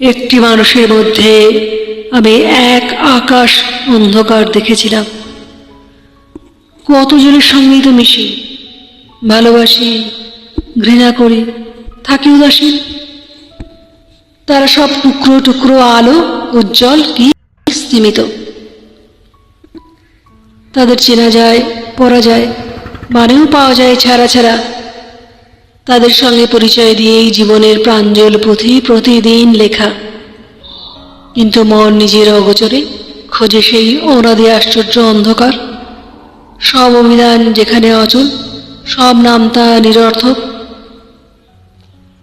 একটি মানুষের মধ্যে আমি এক আকাশ অন্ধকার দেখেছিলাম। কতজনের সঙ্গেই তো মিশি? ভালোবাসি, ঘৃণা করি, থাকি উদাসীন। তারা সব টুকরো টুকরো আলো, উজ্জ্বল কি স্তিমিত। তাদের চেনা যায়, পরা যায়, মানেও পাওয়া যায়, ছাড়া ছাড়া। তাদের সঙ্গে পরিচয় দিয়েই জীবনের প্রাঞ্জল পুঁথি প্রতিদিন লেখা। কিন্তু মন নিজের অগোচরে, খোঁজে সেই অনাদি আশ্চর্য অন্ধকার। সব অভিধান যেখানে অচল, সব নাম তা নিরর্থক।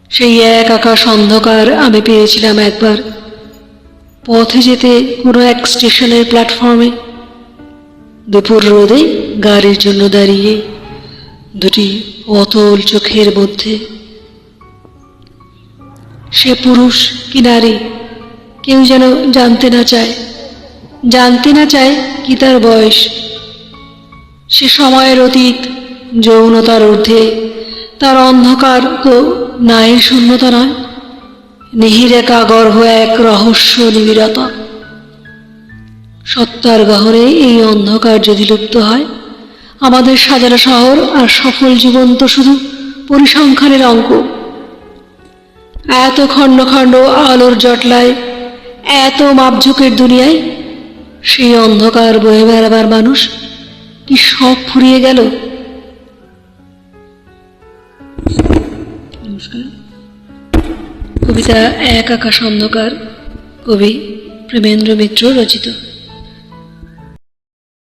সেই এক আকাশ অন্ধকার আমি পেয়েছিলাম একবার। পথে যেতে কোনো এক স্টেশনের প্ল্যাটফর্মে, দুপুর রোদে গাড়ির জন্য দাঁড়িয়ে দুটি অতল চোখের মধ্যে। সে পুরুষ কি নারী, কেউ যেন জানতে না চায়। জানতে না চায় কি তার বয়স। সে সময়ের অতীত, যৌনতার ঊর্ধ্বে। তার অন্ধকার তো নায়ের শূন্যতা নয়। নিহিরে কাগর্ভ এক রহস্য নিবিড়তা। সত্তার গহরে এই অন্ধকার যদি লুপ্ত হয় আমাদের সাজানো শহর আর সফল জীবন তো শুধু পরিসংখ্যানের অঙ্ক। এত খণ্ড খণ্ড আলোর জটলায়, এত মাপঝুঁকের দুনিয়ায়, সেই অন্ধকার বয়ে বেড়াবার মানুষ কি সব ফুরিয়ে গেল? কবিতা এক আকাশ অন্ধকার, কবি প্রেমেন্দ্র মিত্র রচিত।